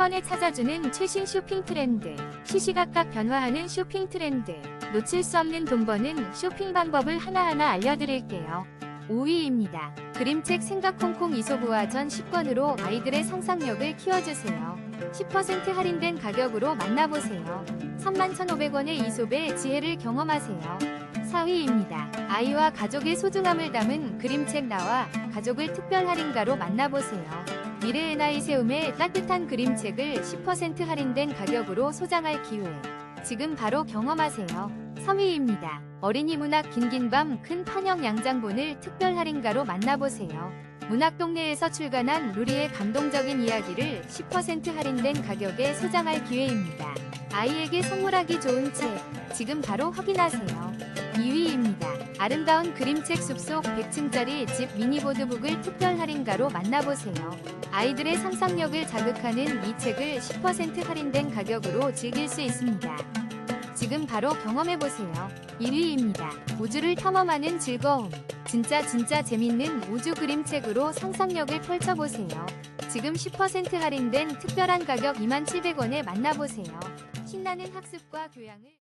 번에 찾아주는 최신 쇼핑 트렌드, 시시각각 변화하는 쇼핑 트렌드, 놓칠 수 없는 돈 버는 쇼핑 방법을 하나하나 알려드릴게요. 5위입니다. 그림책 생각 콩콩 이소부와 전 10권으로 아이들의 상상력을 키워주세요. 10% 할인된 가격으로 만나보세요. 31,500원의 이솝의 지혜를 경험하세요. 4위입니다. 아이와 가족의 소중함을 담은 그림책 나와 가족을 특별 할인가로 만나보세요. 미래의 나이 세움의 따뜻한 그림책을 10% 할인된 가격으로 소장할 기회. 지금 바로 경험하세요. 3위입니다. 어린이 문학 긴긴밤 큰 판형 양장본을 특별 할인가로 만나보세요. 문학 동네에서 출간한 루리의 감동적인 이야기를 10% 할인된 가격에 소장할 기회입니다. 아이에게 선물하기 좋은 책, 지금 바로 확인하세요. 2위입니다. 아름다운 그림책 숲속 100층짜리 집 미니보드북을 특별 할인가로 만나보세요. 아이들의 상상력을 자극하는 이 책을 10% 할인된 가격으로 즐길 수 있습니다. 지금 바로 경험해보세요. 1위입니다. 우주를 탐험하는 즐거움. 진짜 진짜 재밌는 우주 그림책으로 상상력을 펼쳐보세요. 지금 10% 할인된 특별한 가격 2700원에 만나보세요. 신나는 학습과 교양을